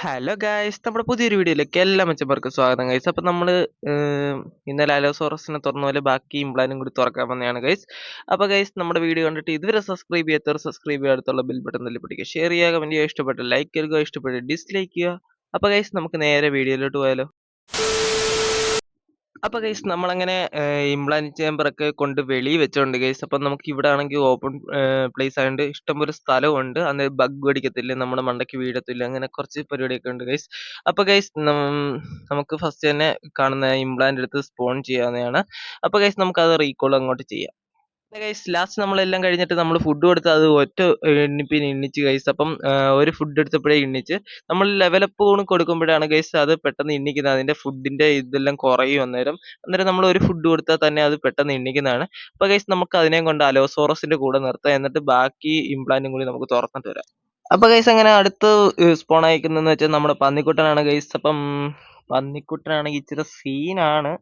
Hello guys നമ്മുടെ പുതിയൊരു വീഡിയോയിലേക്ക് എല്ലാ മെച്ചപ്പേർക്കും സ്വാഗതം ഗൈസ് അപ്പം നമ്മൾ ഇന്നലെ അലോസോറസിനെ തുറന്ന പോലെ ബാക്കി ഇംപ്ലാനും കൂടി തുറക്കാൻ വന്നതാണ് ഗൈസ് അപ്പോൾ ഗൈസ് നമ്മുടെ വീഡിയോ കണ്ടിട്ട് ഇതുവരെ സബ്സ്ക്രൈബ് ചെയ്യാത്തവർ സബ്സ്ക്രൈബ് ചെയ്യുക അടുത്തുള്ള ബിൽ ബട്ടൺ തല്ലി പിടിക്കുക ഷെയർ ചെയ്യുക. ചെയ്യുക ഇഷ്ടപ്പെട്ട ലൈക്ക് ചെയ്യുക. ഇഷ്ടപ്പെട്ട ഡിസ്ലൈക്ക് ചെയ്യുക. അപ്പോൾ ഗൈസ് നമുക്ക് നേരെ വീഡിയോയിലോട്ട് പോയാലോ. അപ്പൊ ഗൈസ് നമ്മളങ്ങനെ ഇംപ്ലാന്റ് ചേമ്പർ ഒക്കെ കൊണ്ട് വെളി വെച്ചോണ്ട് ഗൈസ് അപ്പൊ നമുക്ക് ഇവിടെ ആണെങ്കിൽ ഓപ്പൺ പ്ലേസ് ആയതുകൊണ്ട് ഇഷ്ടംപോലെ സ്ഥലമുണ്ട് അന്ന് ബഗ് അടിക്കത്തില്ല നമ്മുടെ മണ്ടയ്ക്ക് വീഴത്തില്ല അങ്ങനെ കുറച്ച് പരിപാടിയൊക്കെ ഉണ്ട് ഗൈസ് അപ്പൊ ഗൈസ് നമുക്ക് ഫസ്റ്റ് തന്നെ കാണുന്ന ഇംപ്ലാന്റ് എടുത്ത് സ്പോൺ ചെയ്യാവുന്നതാണ്. അപ്പൊ ഗൈസ് നമുക്ക് അത് റീകോൾ അങ്ങോട്ട് ചെയ്യാം. ഗൈസ് ലാസ്റ്റ് നമ്മളെല്ലാം കഴിഞ്ഞിട്ട് നമ്മൾ ഫുഡ് കൊടുത്ത് അത് ഒറ്റ എണ്ണിപ്പിന് എണ്ണിച്ച് ഗൈസ് അപ്പം ഒരു ഫുഡ് എടുത്തപ്പോഴേ എണ്ണിച്ച് നമ്മൾ ലെവലപ്പ് കൂടി കൊടുക്കുമ്പോഴാണ് ഗൈസ് അത് പെട്ടെന്ന് എണ്ണിക്കുന്നത് അതിന്റെ ഫുഡിന്റെ ഇതെല്ലാം കുറയും അന്നേരം. അന്നേരം നമ്മൾ ഒരു ഫുഡ് കൊടുത്താൽ തന്നെ അത് പെട്ടെന്ന് എണ്ണിക്കുന്നതാണ് അപ്പോൾ ഗൈസ് നമുക്ക് അതിനെയും കൊണ്ട് അലോസോറസിന്റെ കൂടെ നിർത്താം. എന്നിട്ട് ബാക്കി ഇംപ്ലാന്റും കൂടി നമുക്ക് തുറന്നിട്ട് വരാം. അപ്പൊ ഗൈസ് അങ്ങനെ അടുത്ത് സ്പോൺ അയക്കുന്നതെന്ന് വെച്ചാൽ നമ്മുടെ പന്നിക്കുട്ടനാണ് ഗൈസ് അപ്പം പന്നിക്കുട്ടനാണെങ്കിൽ ഇച്ചിരി സീനാണ്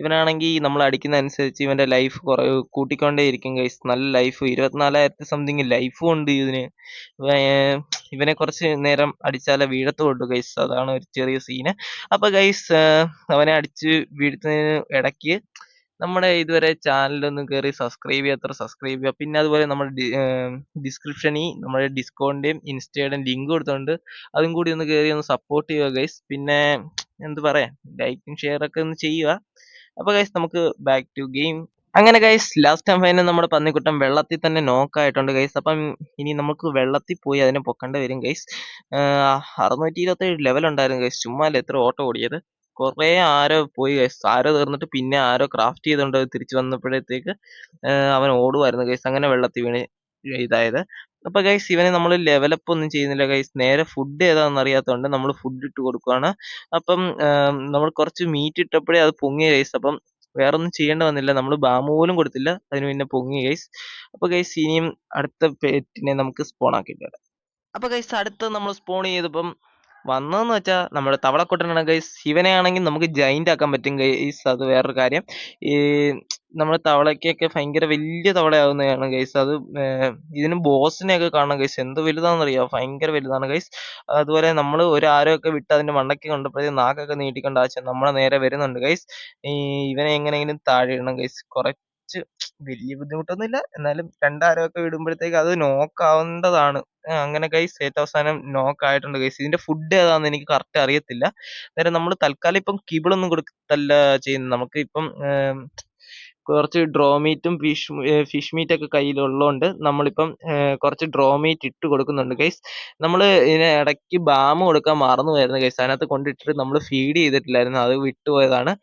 ഇവനാണെങ്കിൽ നമ്മൾ അടിക്കുന്ന അനുസരിച്ച് ഇവന്റെ ലൈഫ് കുറെ കൂട്ടിക്കൊണ്ടേയിരിക്കും ഗൈസ് നല്ല ലൈഫ് ഇരുപത്തിനാലായിരത്തി സംതിങ് ലൈഫും ഉണ്ട് ഇതിന്. ഇവനെ കുറച്ച് നേരം അടിച്ചാലേ വീഴത്തുള്ളൂ ഗൈസ് അതാണ് ഒരു ചെറിയ സീന് അപ്പൊ ഗൈസ് അവനെ അടിച്ച് വീഴ്ത്തുന്നതിന് ഇടയ്ക്ക് നമ്മുടെ ഇതുവരെ ചാനലൊന്ന് കയറി സബ്സ്ക്രൈബ് ചെയ്യാത്തവർ സബ്സ്ക്രൈബ് ചെയ്യുക പിന്നെ അതുപോലെ നമ്മുടെ ഡിസ്ക്രിപ്ഷനിൽ നമ്മുടെ ഡിസ്കൗണ്ടിന്റെയും ഇൻസ്റ്റയുടെയും ലിങ്ക് കൊടുത്തിട്ടുണ്ട് അതും കൂടി ഒന്ന് കയറി ഒന്ന് സപ്പോർട്ട് ചെയ്യുക ഗൈസ് പിന്നെ എന്ത് പറയാ ലൈക്കും ഷെയറൊക്കെ ഒന്ന് ചെയ്യുക. അപ്പൊ ഗൈസ് നമുക്ക് ബാക്ക് ടു ഗെയിം അങ്ങനെ ഗൈസ് ലാസ്റ്റ് ടൈം ഫൈനൽ നമ്മുടെ പന്നിക്കുട്ടം വെള്ളത്തിൽ തന്നെ നോക്കായിട്ടുണ്ട് ഗൈസ് അപ്പം ഇനി നമുക്ക് വെള്ളത്തിൽ പോയി അതിനെ പൊക്കേണ്ടി വരും ഗൈസ് അറുന്നൂറ്റി ഇരുപത്തേഴ് ലെവൽ ഉണ്ടായിരുന്നു ഗൈസ് ചുമ്മാ എത്ര ഓട്ടം ഓടിയത്? കുറേ ആരോ പോയി ഗൈസ് ആരോ തീർന്നിട്ട് പിന്നെ ആരോ ക്രാഫ്റ്റ് ചെയ്തുകൊണ്ട് തിരിച്ചു വന്നപ്പോഴത്തേക്ക് അവൻ ഓടുമായിരുന്നു ഗൈസ് അങ്ങനെ വെള്ളത്തിൽ വീണ്. ഇതായത്. അപ്പൊ ഗൈസ് ഇവനെ നമ്മൾ ലെവലപ്പ് ഒന്നും ചെയ്യുന്നില്ല ഗൈസ് നേരെ ഫുഡ് ഏതാണെന്ന് അറിയാത്തതുകൊണ്ട് നമ്മൾ ഫുഡ് ഇട്ട് കൊടുക്കുകയാണ് അപ്പം നമ്മൾ കുറച്ച് മീറ്റ് ഇട്ടപ്പോഴേ അത് പൊങ്ങി ഗൈസ് അപ്പം വേറെ ഒന്നും ചെയ്യേണ്ട വന്നില്ല. നമ്മൾ ബാമു പോലും കൊടുത്തില്ല. അതിന് പിന്നെ പൊങ്ങി ഗൈസ് അപ്പൊ ഗൈസ് ഇനിയും അടുത്ത പെറ്റിനെ നമുക്ക് സ്പോൺ ആക്കിയിട്ട് അപ്പൊ ഗൈസ് അടുത്ത നമ്മൾ സ്പോൺ ചെയ്തപ്പം വന്നതെന്ന് വെച്ചാൽ നമ്മുടെ തവളക്കുട്ടനാണ് ഗൈസ് ഇവനെ ആണെങ്കിൽ നമുക്ക് ജൈന്റ് ആക്കാൻ പറ്റും ഗൈസ് അത് വേറൊരു കാര്യം. ഈ നമ്മുടെ തവളയ്ക്കൊക്കെ ഭയങ്കര വലിയ തവളയാവുന്നതാണ് ഗൈസ് അത് ഇതിന് ബോസിനെയൊക്കെ കാണണം ഗൈസ് എന്ത് വലുതാണെന്നറിയാം? ഭയങ്കര വലുതാണ് ഗൈസ് അതുപോലെ നമ്മൾ ഒരു ആരൊക്കെ വിട്ട് അതിന്റെ മണ്ടയ്ക്ക് കണ്ടപ്പോഴേ നാക്കൊക്കെ നീട്ടിക്കൊണ്ട് ആവശ്യം നമ്മളെ നേരെ വരുന്നുണ്ട് ഗൈസ് ഇവനെ എങ്ങനെയെങ്കിലും താഴെ ഇടണം ഗൈസ് കുറച്ച് വലിയ ബുദ്ധിമുട്ടൊന്നുമില്ല. എന്നാലും രണ്ടാരൊക്കെ വിടുമ്പോഴത്തേക്ക് അത് നോക്കാവേണ്ടതാണ് അങ്ങനെ ഗൈസ് ഏറ്റവും അവസാനം നോക്ക് ആയിട്ടുണ്ട് ഗൈസ് ഇതിന്റെ ഫുഡ് ഏതാണെന്ന് എനിക്ക് കറക്റ്റ് അറിയത്തില്ല. നേരെ നമ്മൾ തൽക്കാലം ഇപ്പം കിബിളൊന്നും കൊടുത്തല്ല ചെയ്യുന്നത്. നമുക്ക് ഇപ്പം കുറച്ച് ഡ്രോ മീറ്റും ഫിഷ് ഫിഷ് മീറ്റ് ഒക്കെ കയ്യിലുള്ളതുകൊണ്ട് നമ്മളിപ്പം കുറച്ച് ഡ്രോ മീറ്റ് ഇട്ട് കൊടുക്കുന്നുണ്ട് ഗൈസ് നമ്മൾ ഇതിന് ഇടയ്ക്ക് ബാം കൊടുക്കാൻ മറന്നു പോയിരുന്നു ഗൈസ് അതിനകത്ത് കൊണ്ടിട്ടിട്ട് നമ്മൾ ഫീഡ് ചെയ്തിട്ടില്ലായിരുന്നു. അത് വിട്ടുപോയതാണ്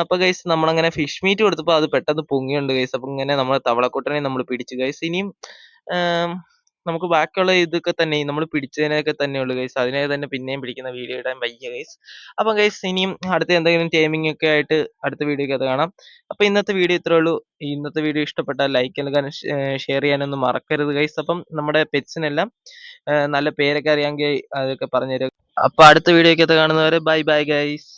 അപ്പൊ ഗൈസ് നമ്മളങ്ങനെ ഫിഷ് മീറ്റ് കൊടുത്തപ്പോൾ അത് പെട്ടെന്ന് പൊങ്ങിയുണ്ട് ഗൈസ് അപ്പൊ ഇങ്ങനെ നമ്മൾ തവളക്കുട്ടനെ നമ്മൾ പിടിച്ചു ഗൈസ് ഇനിയും നമുക്ക് ബാക്കിയുള്ള ഇതൊക്കെ തന്നെ നമ്മൾ പിടിച്ചതിനൊക്കെ തന്നെ ഉള്ളു ഗൈസ് അതിനെ തന്നെ പിന്നെയും പിടിക്കുന്ന വീഡിയോ ഇടാൻ വയ്യ ഗൈസ് അപ്പം ഗൈസ് ഇനിയും അടുത്ത എന്തെങ്കിലും ടൈമിംഗ് ഒക്കെ ആയിട്ട് അടുത്ത വീഡിയോ അത് കാണാം. അപ്പം ഇന്നത്തെ വീഡിയോ ഇത്രേ ഉള്ളൂ. ഇന്നത്തെ വീഡിയോ ഇഷ്ടപ്പെട്ടാൽ ലൈക്ക് നൽകാനും ഷെയർ ചെയ്യാനൊന്നും മറക്കരുത് ഗൈസ് അപ്പം നമ്മുടെ പെറ്റ്സിനെല്ലാം നല്ല പേരൊക്കെ അറിയാമെങ്കിൽ അതൊക്കെ പറഞ്ഞുതരും അപ്പൊ അടുത്ത വീഡിയോ ഒക്കെ കാണുന്നവരെ ബൈ ബൈ ഗൈസ്